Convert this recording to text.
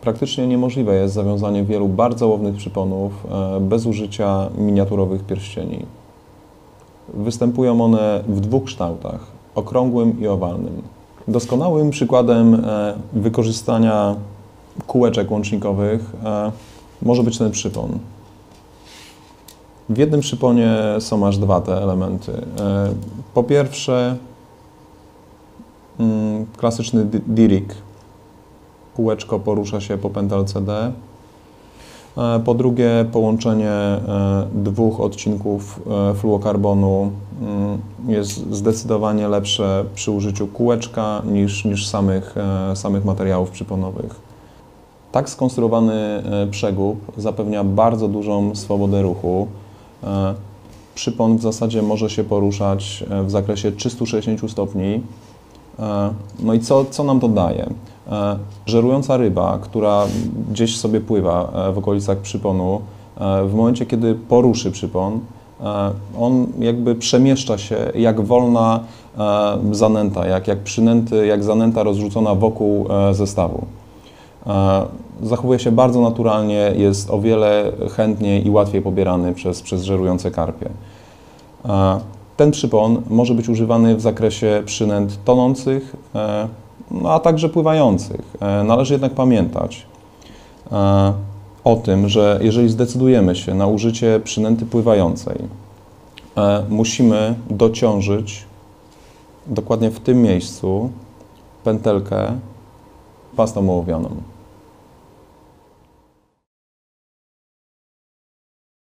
Praktycznie niemożliwe jest zawiązanie wielu bardzo łownych przyponów e, bez użycia miniaturowych pierścieni. Występują one w dwóch kształtach okrągłym i owalnym. Doskonałym przykładem e, wykorzystania kółeczek łącznikowych e, może być ten przypon. W jednym przyponie są aż dwa te elementy. E, Po pierwsze, mm, klasyczny di- dirik. Kółeczko porusza się po pętelce D. E, Po drugie, połączenie e, dwóch odcinków fluokarbonu mm, jest zdecydowanie lepsze przy użyciu kółeczka niż, niż samych, samych materiałów przyponowych. Tak skonstruowany przegub zapewnia bardzo dużą swobodę ruchu. E, Przypon w zasadzie może się poruszać e, w zakresie 360 stopni. E, No i co, co nam to daje? Żerująca ryba, która gdzieś sobie pływa w okolicach przyponu, w momencie, kiedy poruszy przypon, on jakby przemieszcza się jak wolna zanęta, jak, jak przynęty, jak zanęta rozrzucona wokół zestawu. E, Zachowuje się bardzo naturalnie, jest o wiele chętniej i łatwiej pobierany przez, przez żerujące karpie. E, Ten przypon może być używany w zakresie przynęt tonących, e, no a także pływających. Należy jednak pamiętać o tym, że jeżeli zdecydujemy się na użycie przynęty pływającej, musimy dociążyć dokładnie w tym miejscu pętelkę pastą ołowianą.